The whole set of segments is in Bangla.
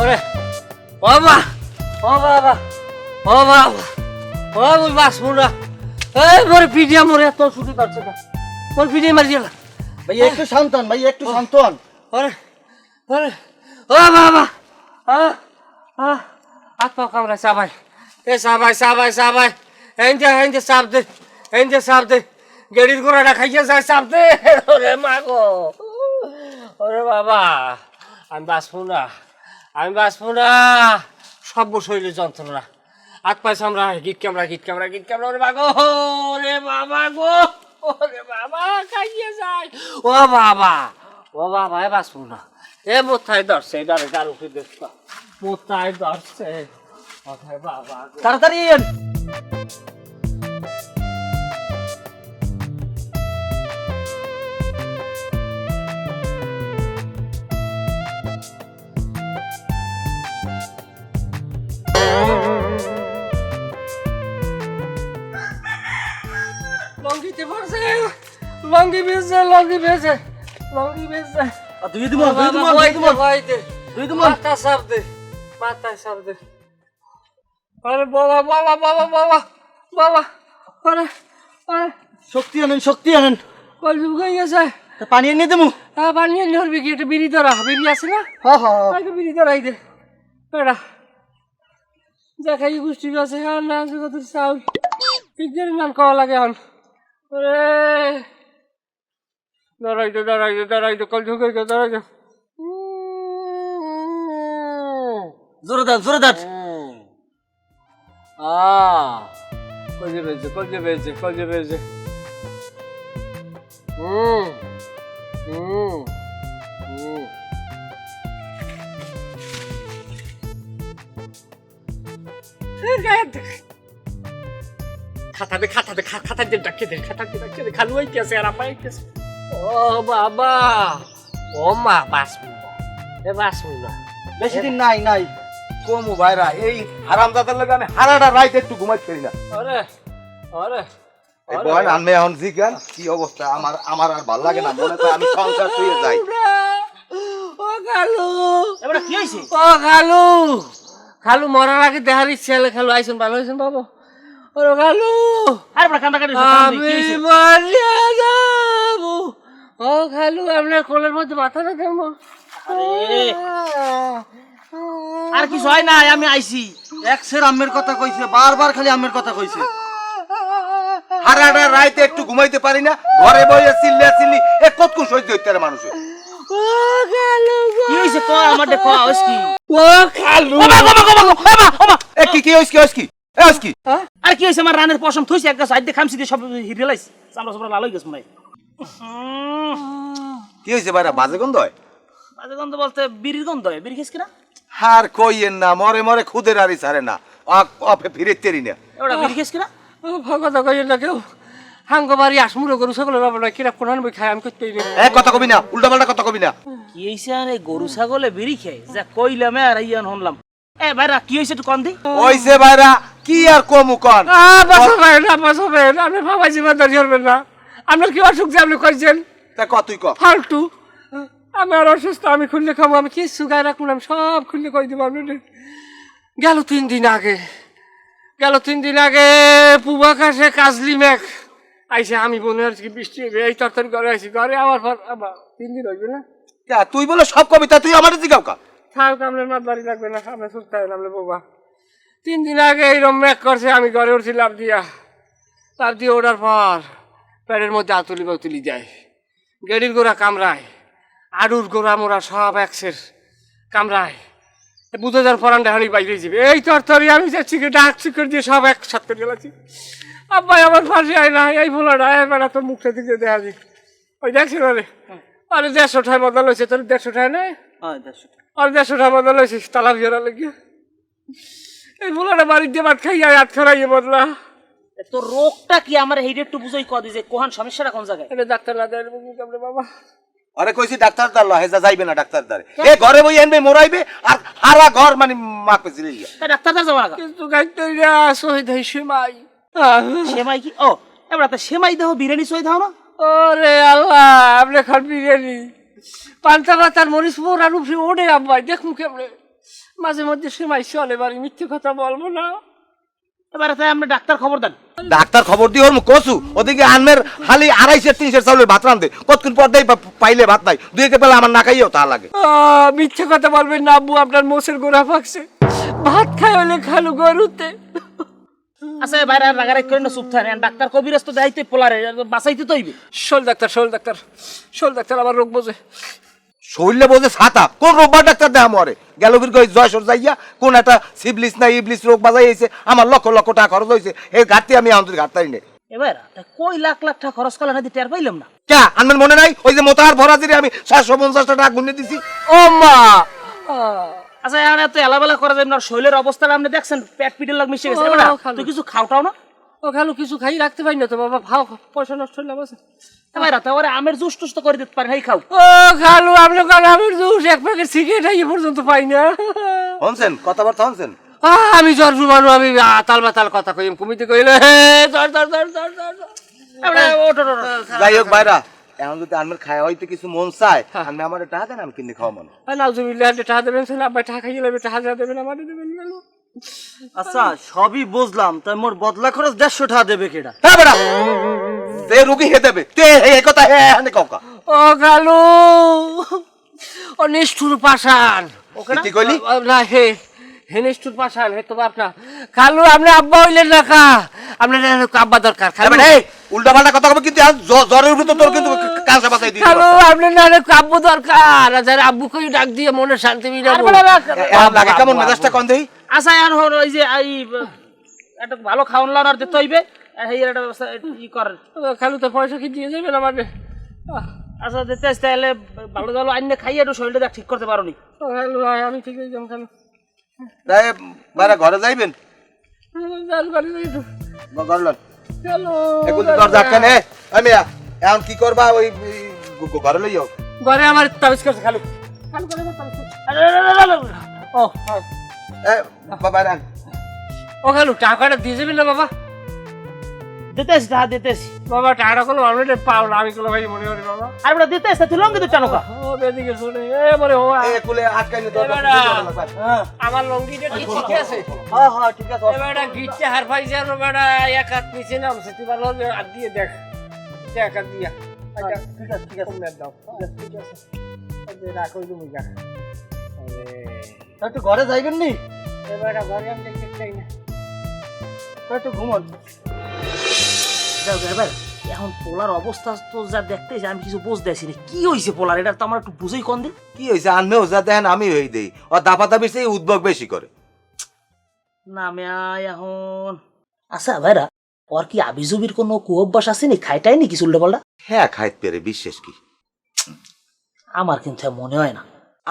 ওরে বাবা ও বাবা ও বাবা ও মুই বাঁচবো না এই মোরে পিডিয়া মোরে এত ছুটি পাচ্ছে না। মোর পিডিয়া মারি গেল ভাই একটু শান্তন ভাই একটু শান্তন। ওরে ওরে ও বাবা আহ আহ হাত পা কামড়া সাবাই। এ সাবাই সাবাই সাবাই। এনজে এনজে সাপ দে এনজে সাপ দে। গেড়ির গোড়াটা খাইয়ে যায় সাপ দে। ওরে মা গো ওরে বাবা আমি বাঁচবো না আমি বাঁচবো না। সব শরীরে যন্ত্রণা। হাত পাইছে আমরা গীত ক্যামরা গীত ক্যামরা গীত ক্যামেরা ওরে বাগো ওরে বাবা গো, ওরে বাবা খাইয়ে যায় ও বাবা ও বাবা, এ বাঁচবো না। এ মোথায় ধরছে গাল উঠে দেখতো মোথায় ধরছে। বাবা তাড়াতাড়ি এন। লঙ্গিতে পড়ছে লঙ্গি বেজে লঙ্গি বেজে লঙ্গি আর দুই দুই দিমন দুই মাথা সাপ দে মাথায় সাপ দে। আরে বাবা বাবা বাবা বাবা বাবা আরে আরে। শক্তি আনেন শক্তি আনেন। কলজুম হয়ে গেছে। পানি এনে দেবো। হ্যাঁ বানিয়ে ধরবি কি? এটা বিড়ি ধরা বিড়ি আছে না? হা হা। আগে বিড়ি ধরাই দে। এটা দেখাই গোষ্ঠী আছে। হ্যাঁ না আছে কত চাউল। পিকদের নাম কওয়া লাগে হন ওরে ধরাই দে ধরাই দে ধরাই দে কল ঝুঁকে দে ধরাই দে জোরে দেন জোরে দেন Ah, কলজে বেজে কলজে বেজে কলজে বেজে। হুম হুম হুম। খাতা দে খাতা দে খা- খাতা দিয়ে ডাকে দে খাতা দিয়ে ডাকে দে খালু আইতেছে আর আপা আইতেছে ও বাবা ও মা বাসমু এ বাসমু না বেশি দিন নাই নাই। কমু ভাইরা এই হারাম দাদার লাগে আমি হারাটা রাইতে একটু ঘুমাই ফেরি না। আরে আরে এই বয় আমি এখন জিজ্ঞান কি অবস্থা? আমার আমার আর ভালো লাগে না মনে হয় আমি সংসার শুয়ে যাই। ও খালু। এবারে কি হইছে ও খালু। খালু মরার আগে দেহার ইচ্ছে খালু আইসুন ভালো হয়েছেন বাবু। ও খালু আরে বড় কান্দা কাটি আমি হইছে মরিয়া যাব। ও খালু আপনার কোলের মধ্যে মাথাটা দেবো। আরে। আর কিছু হয় না আমি আইছি। এক্সের আম্মের কথা কইছে বারবার খালি আম্মের কথা কইছে। হারাটা রাইতে একটু ঘুমাইতে পারি না ঘরে বইয়ে চিল্লা চিল্লি এ কতক্ষণ সহ্য হইতে পারে মানুষের। ও খালু কি হইছে ক আমার দে ক হইছে কি? ও খালু ওমা ওমা ওমা ওমা এ কি কি হইস কি হইস কি? কি? আর কি হইছে আমার রানের পশম থইছে খামছি দিয়ে সব হিরেলাইছ চামড়া চামড়া লাল হই গেছে মনে কি হইছে ভাইরা? বাজে গন্ধ হয়? বাজে গন্ধ বলতে বিড়ির গন্ধ হয়। বিড়ি খেস কিনা? হার কইয়েন না মরে মরে খুদের আরি ছাড়ে না। অফে ফিরে তেরি না। ওটা বিড়ি খেস কিনা? ও ভগত কইল না কেউ। হাঙ্গ বাড়ি আসমুরো গরু বাবা কিরা কোন বই খাই আমি করতে এ কথা কবি না উল্টা পাল্টা কথা কবি না। কি হইছে? আর গরু ছাগলে বিড়ি খায়? যা কইলাম আর ইয়ান হনলাম। এ ভাইরা কি হইছে একটু কন দি? ওইছে ভাইরা কি আর কমু কন? বাসাবেন না বাসাবেন আপনি বাবা জিম্মাদারি করবেন না। আপনার কি অসুখ যে আপনি কইছেন তা কতই ক। ফালতু। আমি আর অসুস্থ আমি খুললে খাব আমি কিছু গায়ে রাখুন আমি সব খুললে কই দিব আপনি গেল তিন দিন আগে গেল তিন দিন আগে পূব আকাশে কাজলি মেঘ। আইসে আমি মনে হচ্ছে কি বৃষ্টি এই তরতরি ঘরে আইসি ঘরে আমার পর তিন দিন হইবে না? তুই বলে সব কবিতা তুই আমার জিগাও কা। থাক আপনার মাত বাড়ি লাগবে না আপনার সুস্থ হবে নামলে বাবা তিন দিন আগে এইরকম মেঘ করছে আমি ঘরে উঠছি লাভ দিয়া। লাভ দিয়ে ওঠার পর পেটের মধ্যে আতুলি বাতুলি যায়। গেড়ির গোড়া কামড়ায় আডুর গোড়া মোড়া সব একসের কামড়ায়। বুঝে যার পরানটা হানি বাইরে যাবে। এই তর তরি আমি যাচ্ছি ডাক চিকর দিয়ে সব একসাথ করে গেলাছি। আব্বাই আমার ফাঁসি আয় না এই ভোলাটা এবার তোর মুখটা দিকে দেখা যায় ওই দেখছি রে আরে দেড়শো ঠায় বদল হয়েছে তোর দেড়শো ঠায় নয় হয় দেড়শো আর দেড়শো টাকা বদল হয়েছে তালা ফিরা লাগিয়ে এই বলাটা বাড়ির দিয়ে ভাত খাইয়া হাত খারাইয়ে বদলা। এ তোর রোগটা কি আমার হেইডে একটু বুঝাই ক দি যে কোহান সমস্যাটা কোন জায়গায়? এটা ডাক্তার না দেয় কেমনে বাবা। আরে কইছি ডাক্তার দার লহে যা যাইবে না ডাক্তার দারে। এ ঘরে বই আনবে মোরাইবে আর হারা ঘর মানে মাপে চিলে তা ডাক্তার দার যাব না কিন্তু গাইতে শহীদ হই সেমাই। সেমাই কি? ও এবার তা সেমাই দাও বিরিয়ানি সই দাও না? ওরে আল্লাহ আপনি খান বিরিয়ানি। পান্তা ভাতার মরিচ মোর আর উপরে ওড়ে আব্বাই দেখুন কেমনে মাঝে মধ্যে সময় চলে এবার মিথ্যে কথা বলব না। এবারে তাই আমরা ডাক্তার খবর দেন। ডাক্তার খবর দিয়ে ওর কসু? ওদিকে আনমের হালি আড়াইশের তিনশের চাউলের ভাত রান্ধে কতক্ষণ পর দেই পা- পাইলে ভাত নাই? দুই একে পেলে আমার না খাইও তা লাগে। মিথ্যে কথা বলবেন না আব্বু আপনার মোষের গোড়া ফাঁকছে। ভাত খাই হলে খালো গরুতে। আচ্ছা বাইরে আর রাগারাগ করে না চুপ থাকেন। ডাক্তার কবিরাজ তো দেখাইতে পোলারে বাঁচাইতে তো হইবে। শোল ডাক্তার শোল ডাক্তার শোল ডাক্তার আমার রোগ বোঝে। শরীরে বোঝে ছাতা কোন রোববার ডাক্তার দেয়া মরে। গেল কই জয়সর যাইয়া কোন একটা সিবলিস না ইবলিস রোগ বাজাই আইছে আমার লক্ষ লক্ষ টাকা খরচ হয়েছে এই ঘাটতি আমি আমাদের ঘাটতাই নেই। এবার তা কই লাখ লাখ টাকা খরচ করলে না টের পাইলাম না? কে মনে নাই? ওই যে মোতাহার ভরা দিলে আমি সাতশো পঞ্চাশটা টাকা গুনে দিছি। ও মা! আচ্ছা এত এলাবেলা করা যায় না শরীরের অবস্থাটা আপনি দেখছেন পেট পিটের লাগ মিশে গেছে। তুই কিছু খাওটাও না। ও খালু কিছু খাই রাখতে পারি না তো বাবা ভাও পয়সা নষ্ট হইলে বসে এবার তা ওরে আমের জুস টুস তো করে দিতে পারেন এই খাও। ও খালু আপনি কাল আমার জুস এক প্যাকেট সিগারেট এই পর্যন্ত পাই না। হনছেন কথাবার্তা হনছেন আহ, আমি জ্বর ফুমানো আমি আতাল বাতাল কথা কইম কমিতে কইলে জ্বর জ্বর জ্বর জ্বর জ্বর জ্বর। ওটো ওটো, ওটো। যাই হোক বাইরা এখন যদি আনমের খায় হয়তো কিছু মন চায় আমি আমার টাকা দেন আমি কিনে খাওয়া মনে আর নাউজুবিল্লাহ টাকা দেবেন সেনা আব্বাই টাকা খাইয়ে টাকা দেবেন আমার দেবেন আচ্ছা সবই বুঝলাম তাই মোর বদলা খরচ দেড়শো টাকা দেবে কেডা? হ্যাঁ বেড়া যে রুগী হে দেবে তে এই কথা হে হানে কাউকা ও খালু ও নিষ্ঠুর পাশান কি কইলি? না হে হে নিষ্ঠুর পাশান হে তো খালু আপনি আব্বা হইলেন না কা? আপনার আব্বা দরকার খালু এবার এই উল্টা পাল্টা কথা কবে কিন্তু জ্বরের উপরে তো তোর কিন্তু দিই খালু আপনার না রে আব্বু দরকার আর যারা আব্বু কই ডাক দিয়ে মনে শান্তি মিলাবো আরে লাগে কেমন মেজাজটা কন দেই আচ্ছা এখন হলো ওই যে এই একটা ভালো খাওয়ান লাউন আর দিতে হইবে এই একটা ব্যবস্থা ই কর ও, খালু তো পয়সা কি দিয়ে যাবেন আমাদের আহ, আচ্ছা দিতে আসতে তাহলে ভালো ভালো আইনে খাইয়ে একটু শরীরটা দেখ ঠিক করতে পারো নি আমি ঠিক হয়ে যাম খালু তাই বাইরা ঘরে যাইবেন আমি এখন কি করবা ওই ঘরে লইও ঘরে আমার তাবিজ করছে খালু খালু করে আমার। ও হ্যাঁ। এ বাবা রান ও খালু টাকাটা দিয়ে যাবেন না বাবা? দিতে আসি হ্যাঁ দিতে আসি বাবা টাকাটা কোনো অলরেডি পাও না আমি কোনো ভাই মনে করি বাবা। আর বেটা দিতে আসতে তুই লঙ্গি তো চালো কা ও বেদিকে শুনে এ মরে ও এ কুলে দরজা এবারে। হ্যাঁ আমার লঙ্গিটা কি ঠিক আছে? হ্যাঁ হ্যাঁ ঠিক আছে এবারে গিটতে হার পাই যার বেটা এক হাত নিচে নামছে তুই ভালো আর দিয়ে দেখ। দেখ আর দিয়া। আচ্ছা ঠিক আছে ঠিক আছে। দাও। ঠিক আছে রাখো তুমি যা তা একটু ঘরে যাইবেন নি? এবারে ঘরে আমি দেখতে চাই না। একটু ঘুমন। এবার এখন পোলার অবস্থা তো যা দেখতে আমি কিছু বুঝতে আসি না কি হয়েছে পোলার? এটা তো আমার একটু বুঝেই কন দিন। কি হইছে? আনমেও যা দেখেন আমি হই দেই। ও দাপা সেই উদ্যোগ বেশি করে। না আমি এখন। আচ্ছা ভাইরা ওর কি আবিজুবির কোনো কুঅভ্যাস আছে নি? খাইটাই নি কিছু উল্টো পাল্টা হ্যাঁ খাইত পেরে বিশ্বাস কি। আমার কিন্তু মনে হয় না।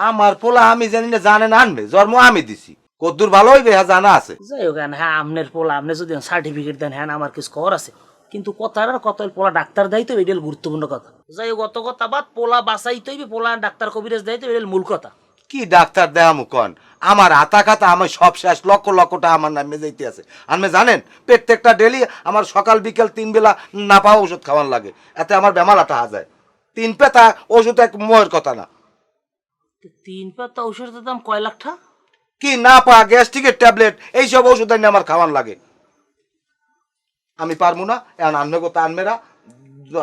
আমার পোলা আমি জানি না জানেন আনবে। জন্ম আমি দিছি। কদ্দুর ভালো হইবে হ্যাঁ জানা আছে। যাই হোক হ্যাঁ আমনের পোলা আপনি যদি সার্টিফিকেট দেন হ্যাঁ আমার কিছু খবর আছে। কিন্তু কথার আর কত পোলা ডাক্তার দেয় তো এটা গুরুত্বপূর্ণ কথা। যাই হোক অত কথা বাদ পোলা বাঁচাইতে হইবে পোলা ডাক্তার কবিরাজ দেয় তো এটা মূল কথা। কি ডাক্তার দেয়ামু কন আমার আতা খাতা আমার সব শেষ লক্ষ লক্ষটা আমার নামে যাইতে আছে। আপনি জানেন প্রত্যেকটা ডেলি আমার সকাল বিকেল তিন বেলা না পাওয়া ওষুধ খাওয়ান লাগে। এতে আমার বেমালাটা হা যায় তিন পেতা ওষুধ এক মোয়ের কথা না। তো তিন পাতা ঔষধের দাম কয় লাখ টাকা কি না পা গ্যাস্ট্রিকের ট্যাবলেট এইসব ওষুধ আনি আমার খাওয়ান লাগে। আমি পারব না এখন আনবে কথা আনমেরা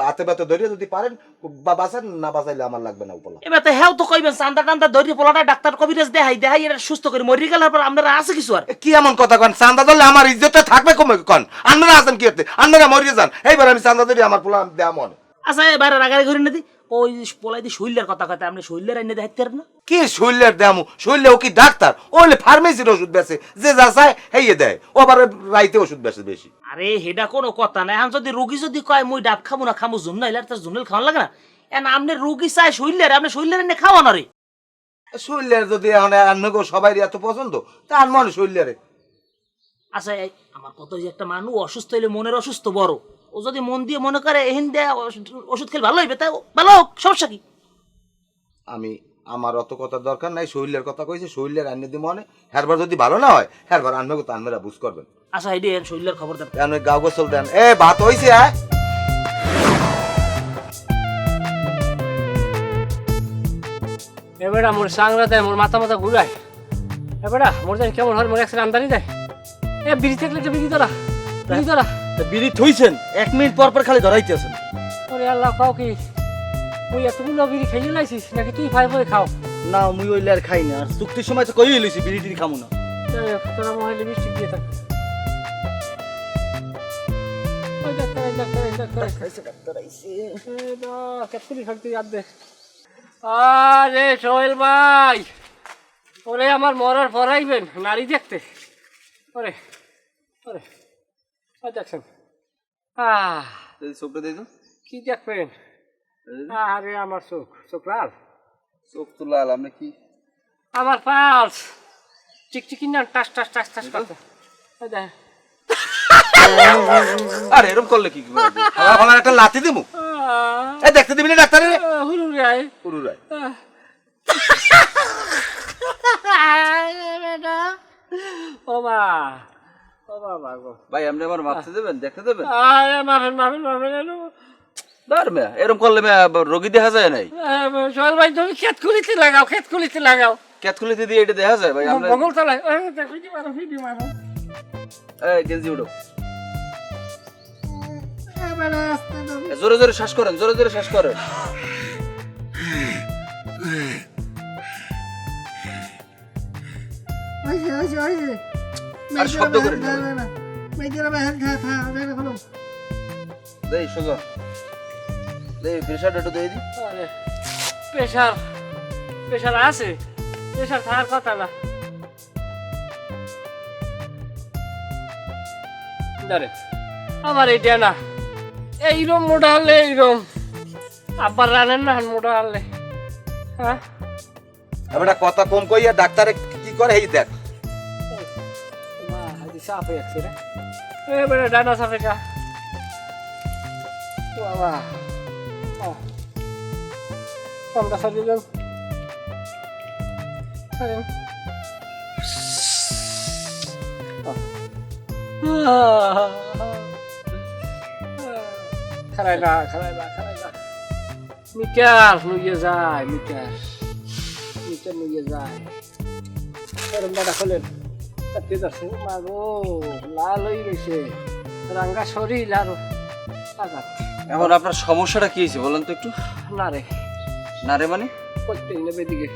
হাতে ব্যথা ধরিয়ে যদি পারেন বা বাঁচেন না বাঁচাইলে আমার লাগবে না উপলা। এবার তো হেও তো কইবেন চান্দা টান্দা ধরিয়ে পোলাটা ডাক্তার কবিরাজ দেখাই দেখাই এটা সুস্থ করে মরি গেলার পর আপনারা আছে কিছু আর? কি এমন কথা কন? চান্দা ধরলে আমার ইজ্জতে থাকবে কমে কন? আন্নারা আছেন কি হতে আন্নারা মরিয়ে যান। এইবার আমি চান্দা ধরি আমার পোলা দেয়া মনে। আচ্ছা এবার রাগারি ঘুরি না দি ওই পোলাই দি শৈলের কথা কথা আপনি শৈলের দেখাইতে পারেন না? কি শৈলের দেয়ামু? শৈলে ও কি ডাক্তার? ওলে ফার্মেসির ওষুধ বেচে যে যা চায় হেয়ে দেয়। ও আবার রাইতে ওষুধ বেচে বেশি। আরে হেডা কোনো কথা না এখন যদি রুগী যদি কয় মুই ডাব খাব না খামু জুন না তার জুনেল খাওয়ান লাগে না? এখন আপনি রুগী চায় শৈলের আপনি শৈলের এনে খাওয়ান রে শৈলের যদি এখন আন্নগো সবাই এত পছন্দ তা আন মনে শৈলের। আচ্ছা আমার কত যে একটা মানুষ অসুস্থ হইলে মনের অসুস্থ বড়। ও যদি মন দিয়ে মনে করে এহিন দেয়া ওষুধ- ওষুধ খেলে ভালো হইবে। তাই ভালো হোক সমস্যা কি? আমি আমার অত কথা দরকার নাই শৈলের কথা কইছে শৈলের আন্য দি মনে হ্যারবার যদি ভালো না হয় হ্যারবার আনবে তো আনমেরা বুঝ করবেন। আচ্ছা হেডি শৈলের খবর দেন। ওই গাও গোসল দেন। এ ভাত হইছে হ্যাঁ এবার মোর সাংরা দেয় মোর মাথা মাথা ঘুরায়। এবারে মোর জানি কেমন হয় মোর একসাথে আমদানি দেয় এ বিড়ি থাকলে তো বিড়ি তোরা বিড়ি তোরা বিড়ি থইছেন এক মিনিট পর পর খালি ধরাইতেছেন ওরে আল্লাহ খাও কি? তুই এতগুলো বিড়ি খেয়ে লাইছিস নাকি তুই ফাই করে খাও? না মুই ওইলে আর খাই না আর চুক্তির সময় তো কই লইছি বিড়ি টিড়ি খামু না। তোরা মহিলা মিষ্টি দিয়ে থাক। ওই ওই ওই ওই। আরে সোহেল ভাই ওরে আমার মরার পরাইবেন নারী দেখতে। ওরে ওরে। ওই দেখছেন আহ চোখটা দিই তো কি দেখবেন? আরে আমার চোখ। চোখ লাল। চোখ তো লাল আপনি কি? আমার পালস। চিকচিকি না টাস টাস টাস টাস করতে দেখ আরে এরকম করলে কি? হালা ফালার একটা লাথি দিমু। এই দেখতে দিবি না ডাক্তারে? রে হুলু গায়ে পুরু রায় ও মা। ভাই আপনি আমার মাপতে দেবেন দেখতে দেবেন? মাফেন মাফেন এলো। দাঁড় মেয়া এরকম করলে মেয়া রোগী দেখা যায় নাই? সোহেল ভাই তুমি খেত খুলিতে লাগাও খেত খুলিতে লাগাও। ক্যাতকুলিতে দিয়ে এটা দেখা যায়? ভাই আপনি বগল তলায় ভিডি মারো ভিডি মারো। এই গেঞ্জি উঠো জোরে জোরে শ্বাস করেন জোরে জোরে শ্বাস করেন। আর শব্দ করেন না। দেই সুজন দেই প্রেশারটা একটু দিয়ে দিই আরে প্রেশার প্রেশার আছে। প্রেশার থাকার কথা না। ধরে আমার এইটা না। এইরম মোটা হলে এইরম আব্বার রানেন না মোটা হলে। হ্যাঁ? এবার কথা কম কইয়া ডাক্তারে কি করে এই দেখ। সাফ হয়ে যাচ্ছে রে এবারে ডানা সাফে কা বাবা কমটা সারিয়ে দেন সারেন খারাই না খারাই না খারাই না মিটার নুয়ে যায় মিটার মিটার নুয়ে যায় এরম দাদা খোলেন কাটতে যাচ্ছে। মাগো লাল হয়ে গেছে। রাঙ্গা শরীর আর আঘাত এখন আপনার সমস্যাটা কি হয়েছে বলেন তো একটু? না রে। না রে মানে? করতেই নেবে দিকে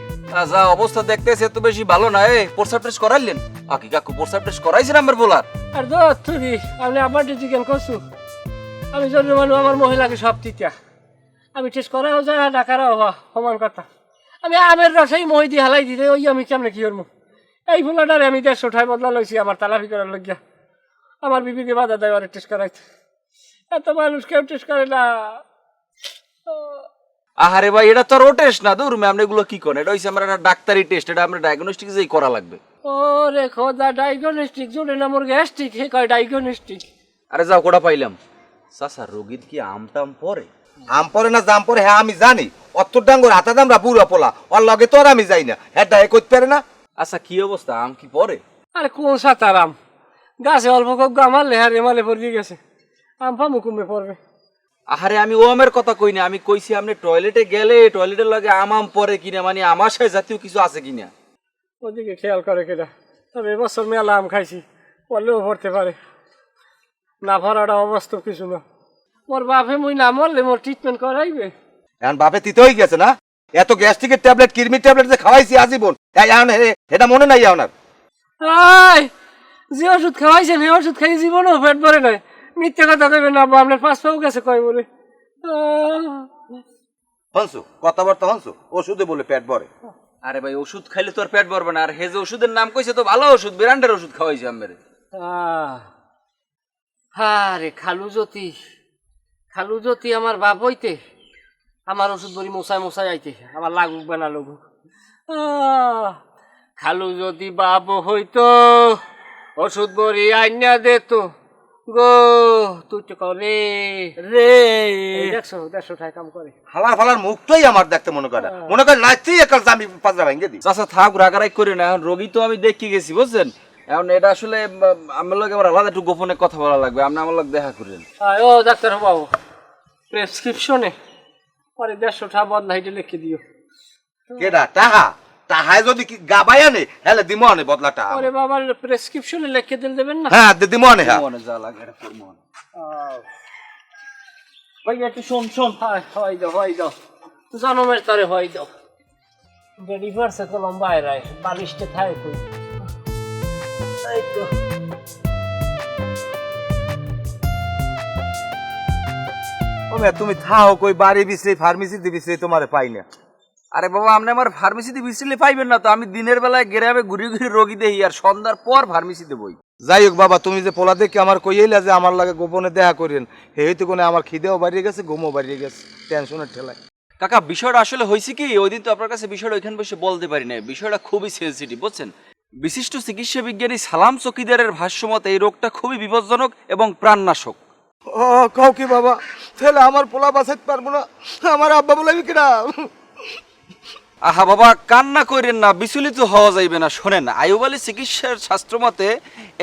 যা অবস্থা দেখতেছে এত বেশি ভালো না। এ প্রস্রাব টেস্ট করাইলেন? আকি কাকু প্রস্রাব টেস্ট করাইছেন আমার বলার? আর দোষ তুই আমি আবার জিজ্ঞেন করছু? আমি জন্য মানুষ আমার মহিলাকে সব তিতিয়া আমি টেস্ট করাও যায় ডাকারাও হওয়া সমান কথা। আমি আমের রসেই মহি দিয়ে হালাই দিতে ওই আমি কেমনে কি করব? এই ফুলাটারে আমি দেড়শো ঠাই বদলা লইছি আমার তালাফি করার লজ্ঞা আমার বিবিকে বাধা দেয় আর টেস্ট করাইতে এত মানুষ কেউ টেস্ট করে না। আহারে ভাই এটা তো আর ও টেস্ট না দূর আপনি এগুলো কি করেন? এটা হইছে আমার একটা ডাক্তারি টেস্ট এটা আমরা ডায়াগনস্টিক যেই করা লাগবে। ও রে খোদা ডায়াগনস্টিক জোরে না মোর গ্যাস্ট্রিক হে কয় ডায়াগনস্টিক আরে যাও কোটা পাইলাম? চাচা রোগীর কি আম টাম পরে? আম পরে না জাম পরে? হ্যাঁ আমি জানি। অত্তর ডাঙ্গর হাতা দামরা বুড়া পোলা ওর লগে তো আর আমি যাই না। হ্যাঁ ডায়ে করতে পারে না? আচ্ছা কি অবস্থা? আম কি পরে আরে কোন সাতারাম গাছে অল্প কম গামার লেহার এমালে পড়ে গেছে। আম ফামু কমে পড়বে। আহারে আমি ও আমের কথা কই না আমি কইছি আপনি টয়লেটে গেলে টয়লেটের লগে আম আম পরে কিনা মানে আমার সাথে জাতীয় কিছু আছে কিনা? ওদিকে খেয়াল করে কেটা তবে এবছর মেলা আম খাইছি পড়লেও পড়তে পারে। না ভরাটা অবাস্তব কিছু না। মোর বাপে মুই না মরলে মোর ট্রিটমেন্ট করাইবে। এখন বাপে তিতে হয়ে গেছে না? এত গ্যাস্ট্রিকের ট্যাবলেট কিরমির ট্যাবলেট যে খাওয়াইছি আজীবন এটা মনে নাই আপনার? আই যে ওষুধ খাওয়াইছেন এই ওষুধ খাই জীবনও পেট ভরে নয় মিথ্যে কথা কইবেন না আপনার পাঁচ পাও গেছে কয় বলে। হনসু কথাবার্তা হনসু ওষুধে বলে পেট ভরে। আরে ভাই ওষুধ খাইলে তো আর পেট ভরবে না আর হে যে ওষুধের নাম কইছে তো ভালো ওষুধ ব্র্যান্ডের ওষুধ খাওয়াইছে আমের আহ, হারে খালু জ্যোতি খালু জ্যোতি আমার বাপ হইতে। আমার ওষুধ বড়ি মশাই মশাই আইতে আমার লাগুক বা না লাগুক। খালু যদি বাপ হইতো ওষুধ বড়ি আইনা দিত। গো তুই তো করে রে। এই দেখছ দেড়শো টাকা কাম করে। হালার ফালার মুখটাই আমার দেখতে মনে করে মনে করে নাচতেই একাল আমি পাঁচটা ভেঙে দিই। চাচা থাক রাগারাই করি না। এখন রোগী তো আমি দেখি গেছি বুঝছেন? এখন এটা আসলে আমার লগে আমার আলাদা একটু গোপনে কথা বলা লাগবে। আপনি আমার লগে দেখা করেন। আয় ও ডাক্তার বাবু। প্রেসক্রিপশনে। পরে দেড়শো টাকা বদলাইতে লিখে দিও। কেডা? টাহা তাহায় যদি কি গাবাই আনে হলে দিমো আনে বদলাটা। ওরে বাবা প্রেসক্রিপশনে লিখে দিল দেবেন না? হ্যাঁ দিমো আনে হ্যাঁ। মনে যা লাগে এটা করব মনে। ভাই একটু শোন শোন। হয় হয় দাও হয় দাও। জনমের তরে হয় দাও। বেডি পারছে তো লম্বা রায় বালিশটা থাকে কই এই তো। ও মেয়ে, তুমি থাও কই বাড়ি বিশ্রে ফার্মেসিতে বিশ্রে তোমারে পাই না। আরে বাবা আপনি আমার ফার্মেসিতে বিসলে পাইবেন না তো আমি দিনের বেলায় গ্রামে ঘুরে ঘুরে রোগী দেই আর সন্ধ্যার পর ফার্মেসিতে বই। যাই হোক বাবা তুমি যে পোলা দেখে আমার কইলা যে আমার লাগে গোপনে দেখা করেন হয়তো কোনো আমার খিদেও বাড়িয়ে গেছে ঘুমও বাড়িয়ে গেছে টেনশনের ঠেলায়। কাকা বিষয়টা আসলে হয়েছে কি ওই দিন তো আপনার কাছে বিষয়টা ওইখানে বসে বলতে পারি না বিষয়টা খুবই সেন্সিটিভ বুঝছেন? বিশিষ্ট চিকিৎসা বিজ্ঞানী সালাম চকিদারের ভাষ্যমতে এই রোগটা খুবই বিপজ্জনক এবং প্রাণনাশক। ও কও কি বাবা তাহলে আমার পোলা বাঁচাইতে পারব না। আমার আব্বা বলে কিনা? আহা বাবা কান্না করেন না বিচলিত হওয়া যাইবে না। শোনেন আয়ুব আলী চিকিৎসার শাস্ত্রমতে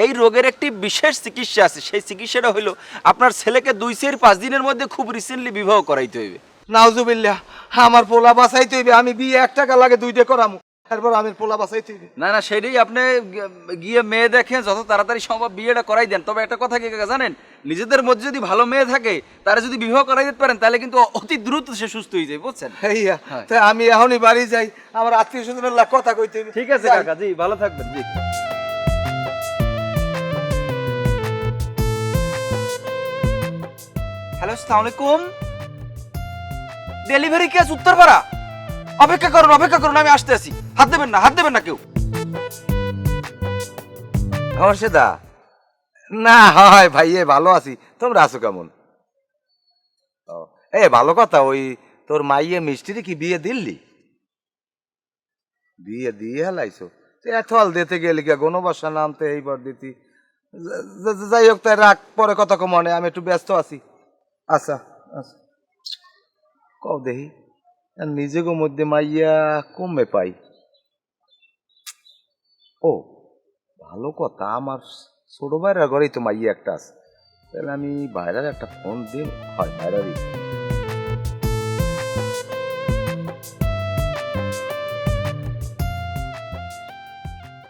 এই রোগের একটি বিশেষ চিকিৎসা আছে। সেই চিকিৎসাটা হলো আপনার ছেলেকে দুই চার পাঁচ দিনের মধ্যে খুব রিসেন্টলি বিবাহ করাইতে হইবে। নাউজুবিল্লা আমার পোলা বাঁচাইতে হইবে আমি বিয়ে এক টাকা লাগে দুইটা করামু। এরপর আমি পোলা বাঁচাইতে না না সেটাই আপনি গিয়ে মেয়ে দেখেন যত তাড়াতাড়ি সম্ভব বিয়েটা করাই দেন। তবে একটা কথা কি জানেন? নিজেদের মধ্যে যদি ভালো মেয়ে থাকে তারা যদি বিবাহ করাই দিতে পারেন তাহলে কিন্তু অতি দ্রুত সে সুস্থ হয়ে যায় বুঝছেন? হ্যাঁ। তাই আমি এখনই বাড়ি যাই আমার আত্মীয় স্বজনের কথা কইতে ঠিক আছে। কাকা জি ভালো থাকবেন জি। হ্যালো আসসালামু আলাইকুম। Delivery case Uttarpara? অপেক্ষা করুন অপেক্ষা করুন, আমি আসতে আসি হাত দেবেন না, হাত দেবেন না কেউ। সেদা না, হয়, ভাই, এ ভালো আছি। তোমরা আছো কেমন? ও, এ, ভালো কথা, ওই তোর মাইয়ে মিষ্টিরে কি বিয়ে দিল্লি বিয়ে দিয়ে হেলাইছো? এথল দিতে গেলি গা, গণবাসা নামতে এইবার দিতি। যাই হোক তাই রাখ, পরে কথা কমনে আমি একটু ব্যস্ত আছি। আচ্ছা আচ্ছা। কও দেখি নিজেকে মধ্যে মাইয়া কমে পাই ও ভালো কথা আমার ছোট ভাইরার ঘরেই তো মাইয়া একটা আছে তাহলে আমি ভাইরার একটা ফোন দিন হয় ভাইরারই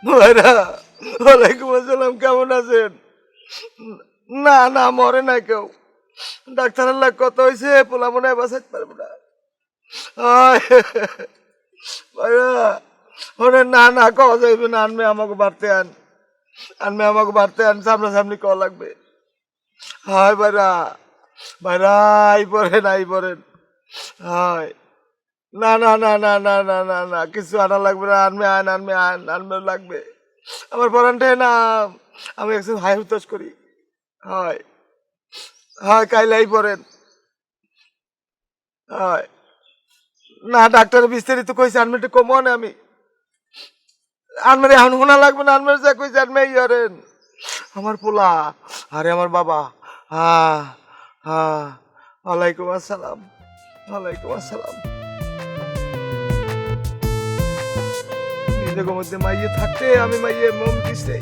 ভাইরা ওয়ালাইকুম আসসালাম কেমন আছেন? না না, মরে না কেউ। ডাক্তার আল্লাহ কত হয়েছে পোলা মনে বাঁচাতে পারব না। ওরে না না, কওয়া যাইবে না আনবে আমাকে বাড়তে আন। আনবে আমাকে বাড়তে আন, সামনাসামনি কওয়া লাগবে। হায় ভাইরা ভাইরা আই পড়েন আই পড়েন। হায় না না না না না না না না, কিছু আনা লাগবে না আনবে আন আনবে আন আনবে লাগবে। আমার পরানটে না, আমি একজন হাই হুতাশ করি। হয় হয় কাইলাই পড়েন। হয় না, ডাক্তার বিস্তারিত কইছে আনবে একটু কমো না আমি। আনমেরে এখন শোনা লাগবে না, আনমের যা কইছে, আনমে ইয়ারেন আমার পোলা, আরে আমার বাবা। হা হা ওয়ালাইকুম আসসালাম ওয়ালাইকুম আসসালাম। নিজের মধ্যে মাইয়ে থাকতে, আমি মাইয়ে মন দিছে।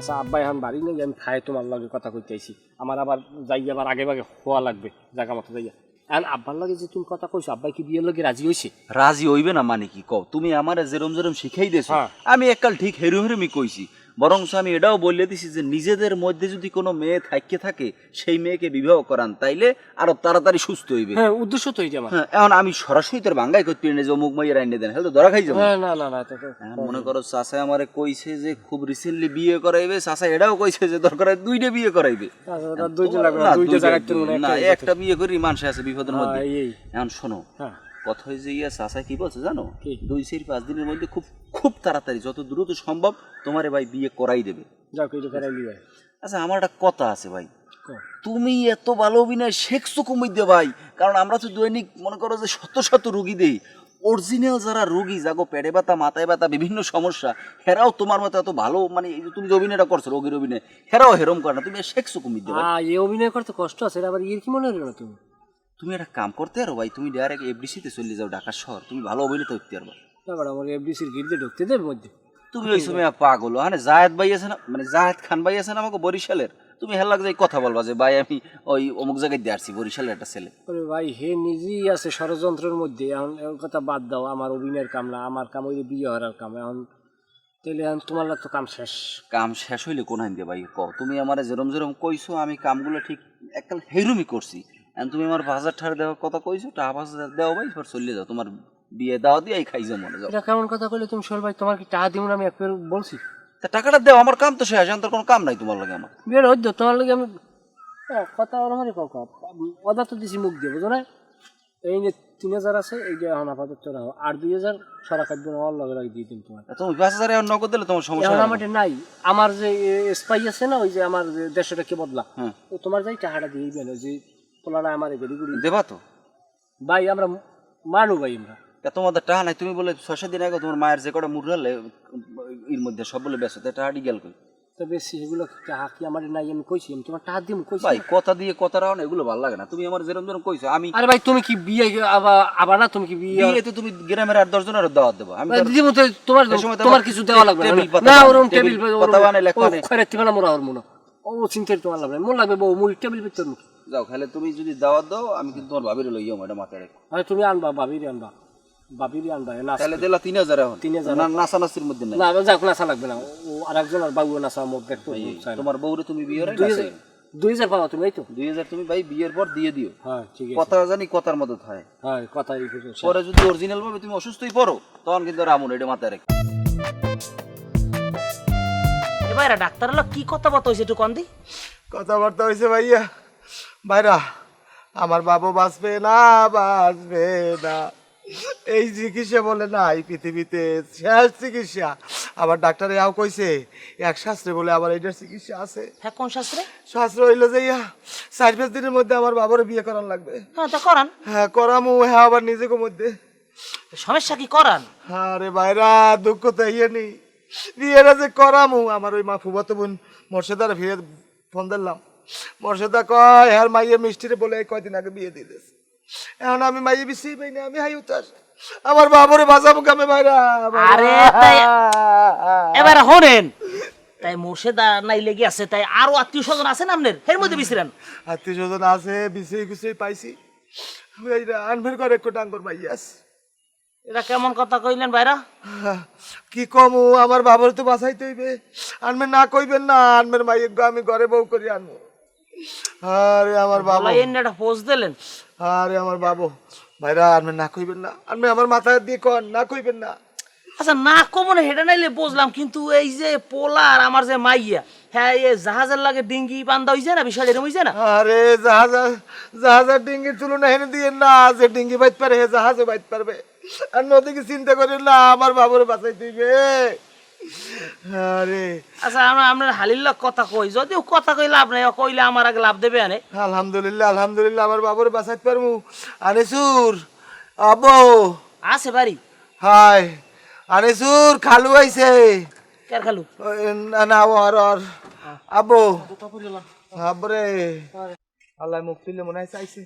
আচ্ছা আব্বাই এখন বাড়ি নেই আমি খাই তোমার লগে কথা কইতে আইছি। আমার আবার যাই আবার আগে ভাগে হওয়া লাগবে জায়গা মতো যাইয়া। এখন আব্বার লগে যে তুমি কথা কইছো আব্বাই কি বিয়ের লগে রাজি হইছে? রাজি হইবে না মানে কি? কও তুমি আমারে যেরম যেরম শিখাই দিয়েছ হ্যাঁ। আমি এককাল ঠিক হেরুম হেরুমি কইছি। বরং আমি এটাও বলে দিছি যে নিজেদের মধ্যে যদি কোনো মেয়ে থাকতে থাকে সেই মেয়েকে বিবাহ করান তাইলে আরও তাড়াতাড়ি সুস্থ হইবে। হ্যাঁ উদ্দেশ্য তো এই হ্যাঁ এখন আমি সরাসরি তোর বাঙ্গাই করতে পারি না যে অমুক মাইয়া রাইনে দেন হ্যাঁ তো ধরা খাই যাব। হ্যাঁ না না না এখন মনে করো চাষা আমারে কইছে যে খুব রিসেন্টলি বিয়ে করাইবে চাষা এটাও কইছে যে দরকার হয় দুইটা বিয়ে করাইবে। ওটা দুইটা লাগবে না, দুইটা হয় না একটা বিয়ে করি মানুষ আছে বিপদের হ্যাঁ, মধ্যে। এখন শোনো হ্যাঁ। কথা হয়ে যে ইয়া চাষা কি বলছে জানো? দুই চার পাঁচ দিনের মধ্যে খুব খুব তাড়াতাড়ি যত দ্রুত সম্ভব তোমারে ভাই বিয়ে করাই দেবে। আচ্ছা আমার একটা কথা আছে ভাই। তুমি এত ভালো অভিনয় শেখছো কমিয়ে ভাই? কারণ আমরা তো দৈনিক মনে করো যে শত শত রুগী দেই। অরিজিনাল যারা রুগী যাগো পেটে ব্যথা মাথায় ব্যথা বিভিন্ন সমস্যা হেরাও তোমার মতো এত ভালো মানে তুমি যে অভিনয়টা করছ রোগীর অভিনয় হেরাও হেরম করে না। তুমি শেখছো কমিয়ে ভাই? এই অভিনয় করতে কষ্ট আছে আবার ইয়ের কি মনে হলো না তুমি? তুমি একটা কাম করতে পারো ভাই তুমি ডাইরেক্ট এফডিসিতে চলে যাও ঢাকা শহর। তুমি ভালো অভিনেতা হতে পারবা। তারপর আমার এফডিসির গির্দে ঢুকতে দেবে মধ্যে। তুমি ওই সময় পাগল। হ্যাঁ জায়েদ ভাই আছে না মানে জায়েদ খান ভাই আছে না আমাকে বরিশালের? তুমি হেলা যাই কথা বলবা যে ভাই আমি ওই অমুক জায়গায় দিয়ে আসছি বরিশালের একটা ছেলে। ভাই হে নিজেই আছে ষড়যন্ত্রের মধ্যে। এখন এখন কথা বাদ দাও আমার অভিনয়ের কাম না আমার কাম ওই যে বিয়ে হওয়ার কাম। এখন তাহলে এখন তোমার লাগ তো কাম শেষ। কাম শেষ হইলে কোন হাইন দিয়ে ভাই ক তুমি আমার যেরম যেরম কইছো আমি কামগুলো ঠিক এককাল হেরুমি করছি। তুমি আমার বাজার ঠার দেওয়ার কথা কইছো টাকা পাঁচ হাজার দেওয়া ভাই এবার চলে যাও তোমার বিয়ে দেওয়া দিয়ে খাই যাও মনে যাও এটা কেমন কথা কইলে তুমি শোল ভাই তোমার কি টাকা দিব না আমি একবার বলছি? তা টাকাটা দেও আমার কাম তো শেষ এখন তোর কোনো কাম নাই তোমার লাগে আমার। বিয়ের হইত তোমার লাগে আমি কথা ওরমারই কাউ কথা তো দিছি মুখ দিয়ে বুঝো না এই যে তিন হাজার আছে এই যে এখন আপাতত রাখো আর দুই হাজার সরা কাটবে আমার লগে লাগে দিয়ে দিন তোমার। তুমি পাঁচ হাজার এখন নগদ দিলে তোমার সমস্যা এখন আমার নাই আমার যে স্পাই আছে না ওই যে আমার যে দেড়শো টাকা বদলা হ্যাঁ। তোমার যাই টাকাটা দিয়ে দিবেন ওই যে তোলাটা আমার এগুলি গুলি দেবা তো। ভাই আমরা মানু ভাই আমরা। তা তোমাদের টাকা নাই তুমি বলে ছয় দিন আগে তোমার মায়ের যে কটা মুরালে এর মধ্যে সব বলে ব্যস্ত তা গেল কই? তো বেশি এগুলো টাকা কি আমার নাই আমি কইছি আমি তোমার টাকা দিব কইছি ভাই কথা দিয়ে কথা রাও না এগুলো ভালো লাগে না। তুমি আমার যেরকম যেরকম কইছো আমি আরে ভাই তুমি কি বিয়ে আবার আবার না তুমি কি বিয়ে বিয়ে তো তুমি গ্রামের আর দশ জনের দাওয়াত দেবো। আমি তো- দিদি মতো তোমার তোমার কিছু দেওয়া লাগবে না। ওরকম টেবিল পাতা বানাই, লেখা বানাই। খরে মোরা ওর মনে। ও চিন্তার তোমার লাগবে মন লাগবে বউ মুই টেবিল ভিতর মুখ যাও খালে তুমি যদি দাওয়াত দাও আমি কিন্তু তোমার ভাবির লইয়াও এটা মাথায় রেখো। আরে তুমি আনবা বাবিরি আনবা। বাবিরি আনবা নাচ তাহলে দিলা তিন হাজার এখন। 3000 না নাচানাচির মধ্যে না যাক নাচা লাগবে না। ও আর একজন আর বাবু নাচা মুখ দেখতে তোমার বউরে তুমি বিয়ে দুই দুই হাজার পাবা তুমি তো? দুই হাজার তুমি ভাই বিয়ের পর দিয়ে দিও। হ্যাঁ ঠিক আছে। কথা জানি কথার মতো থাকে হ্যাঁ কথা পরে যদি অরিজিনাল ভাবে তুমি অসুস্থই পড়ো তখন কিন্তু রামুন এটা মাথায় রেখো। এবার ডাক্তার হলো কি কথা বলতে হয়েছে একটু কন্দি কথাবার্তা হয়েছে ভাইয়া। ভাইরা আমার বাবু বাঁচবে না বাঁচবে না। এই চিকিৎসা বলে না এই পৃথিবীতে শেষ চিকিৎসা। আবার ডাক্তারে আও কইছে এক শাস্ত্রে বলে আবার এইটার চিকিৎসা আছে। হ্যাঁ কোন শাস্ত্রে? শাস্ত্র হইল যে ইয়া চার পাঁচ দিনের মধ্যে আমার বাবার বিয়ে করান লাগবে। হ্যাঁ তা করান। হ্যাঁ করামু হ্যাঁ আবার নিজেকে মধ্যে। সমস্যা কি করান? আরে ভাইরা দুঃখ তো ইয়ে নেই। বিয়েটা যে করামু আমার ওই মা ফুবাতো বোন মর্ষেদার ফিরে ফোন দিলাম মর্ষেদা কয় হ্যাঁ মাইয়ে মিষ্টিরে বলে কয়দিন আগে বিয়ে দিয়ে দিয়েছে। এখন আমি মাইয়ে বেশি পাই না আমি হাই উতাস। আমার বাবরে বাঁচাবো কামে ভাইরা? আরে এবার হরেন তাই মোর্শেদা নাই লেগে আছে তাই আরও আত্মীয় স্বজন আছে না আপনার? এর মধ্যে বিছিলেন আত্মীয় স্বজন আছে বিছিয়ে গুছিয়ে পাইছি। আনভের করে একটু ডাঙ্গর মাইয়াস এটা কেমন কথা কইলেন ভাইরা? কি কমু আমার বাবার তো বাঁচাইতে হইবে। আনবে না কইবেন না আনবের মাইয়ে আমি ঘরে বউ করি আনব। আরে আমার বাবা। এনে একটা দিলেন। আরে আমার বাবু। ভাইরা না কইবেন না। আমার মাথায় দিয়ে কন না কইবেন না। আচ্ছা না কমন হেঁটে নাইলে বুঝলাম কিন্তু এই যে পোলা আর আমার যে মাইয়া হ্যাঁ এই জাহাজের লাগে ডিঙ্গি বান্ধা হইছে না এরকম হইছে না? আরে জাহাজ জাহাজের ডিঙ্গির তুলনা হেনে দিয়ে না যে ডিঙ্গি বাইত পারে হে জাহাজে বাইত পারবে। আর নদীকে চিন্তা করেন না আমার বাবুরে বাঁচাই দিবে আরে। আচ্ছা আমরা হালির কথা কই? যদিও কথা কই লাভ নাই ও কইলে আমার আগে লাভ দেবে আনে। আলহামদুলিল্লাহ আলহামদুলিল্লাহ আমার বাবুরে বাঁচাইতে আনিসুর আব্বু। আছে বাড়ি? হাই আনিসুর খালু আইছে। কার খালু? না না আল্লাহ মুখ তুললে মনে হয় চাইছে।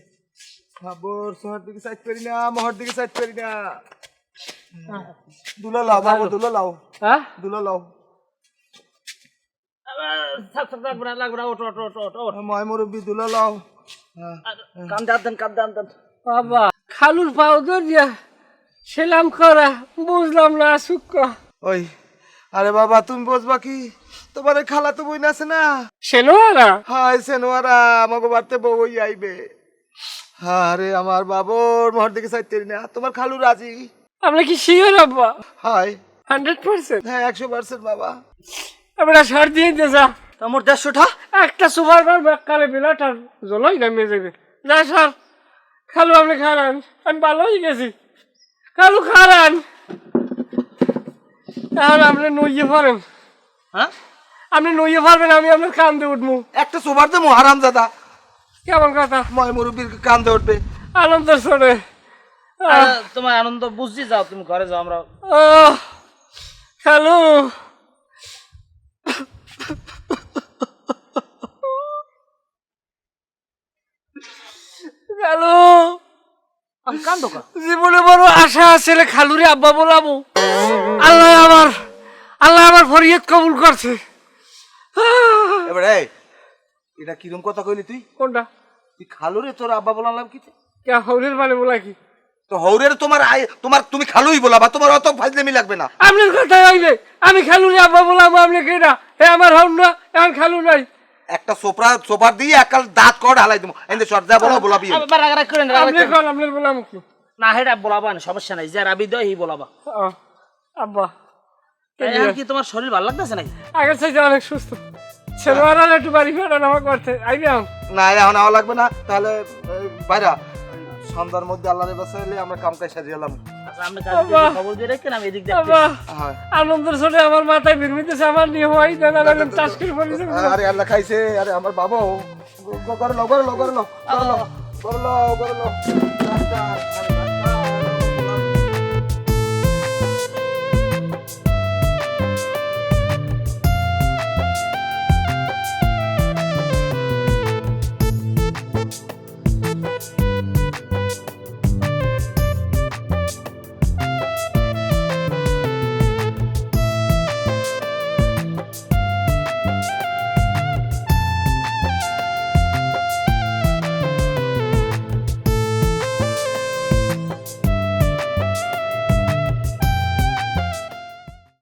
আব্বুর শহর দিকে সাইড করি না মহর দিকে সাইড করি না। দুলা লাও বাবু দুলা লাও। হ্যাঁ? দুলা লাও। থাক থাক লাগবে না লাগবে না ওটো ওটো ওটো ওটো ময় মুরব্বী দুলা লাও। হ্যাঁ। কান দাঁত দেন কান দাঁত দেন। বাবা খালুর পাউডার দিয়া সেলাম করা বুঝলাম না সুক্ক। ওই আরে বাবা তুমি বসবা কি? তোমার খালা তো বই না আছে না? সেনোয়ারা? হাই সেনোয়ারা আমাকে বাড়তে বউ আইবে। আরে আমার বাবর মহর দিকে সাইড না। তোমার খালু রাজি? আমরা কি শিওর আব্বা হাই হান্ড্রেড পার্সেন্ট হ্যাঁ একশো পার্সেন্ট বাবা। আমরা সার দিয়ে দিয়ে যা। তোমার দেড়শোটা? একটা সুপার বার ব্যাককালে বিলাটার জলই নামিয়ে যাবে। যা স্যার খালু আপনি খারান আমি ভালো হয়ে গেছি। খালু খারান। এখন আপনি নইয়ে পারেন হ্যাঁ? আপনি নইয়ে পারবেন আমি আপনার কান্দে উঠবো একটা সোবার দেবো হারাম দাদা কেমন কথা? ময় মুরব্বীর কান্দে উঠবে। আনন্দ সরে তোমার আনন্দ বুঝছি যাও তুমি ঘরে যাও আমরা খালু। আমি জীবনে বড় আশা আছে খালুরে আব্বা বলাবো। আল্লাহ আমার আল্লাহ আমার ফরিয়াদ কবুল করছে। এবারে এই, এটা কিরম কথা কইলি তুই? কোনটা? তুই খালু রে তোর আব্বা বলালাম কি কে হৌরের মানে বলা কি? তো হৌরের তোমার তোমার তুমি খালুই বলা বা তোমার অত ফাজলেমি লাগবে না। আপনার কথা হইলে আমি খেলু নি আব্বা বললাম আপনি কেনা হে আমার হন না এখন খেলু নাই। একটা সোফরা সোফার দিয়ে একাল দাঁত কর ঢালাই দেবো। এনে সর যা বলো বলাবি আবার রাগ রাগ করেন আপনি করেন। কোন আপনার বললাম কি? না হেটা বলাবা না সমস্যা নাই যে রাবি দেয় এই বলাবা। আব্বা। এখন কি তোমার শরীর ভালো লাগতেছে নাকি? আগের চাইতে অনেক সুস্থ। ছেলেরা একটু বাড়ি ফেরান করতে আইলাম না এখন আওয়া লাগবে না তাহলে বাইরা। সন্ধ্যার মধ্যে আল্লাহর কাছে এলে আমরা কাম সাজিয়ে এলাম। আচ্ছা হ্যাঁ। আনন্দের ছোটে আমার মাথায় ভিড়মিতেছে আমার নিয়ে হওয়াই দেন আর একদম চাষ করে পড়েছে আরে আল্লাহ খাইছে আরে আমার বাবাও। করে লো করে লো করে লো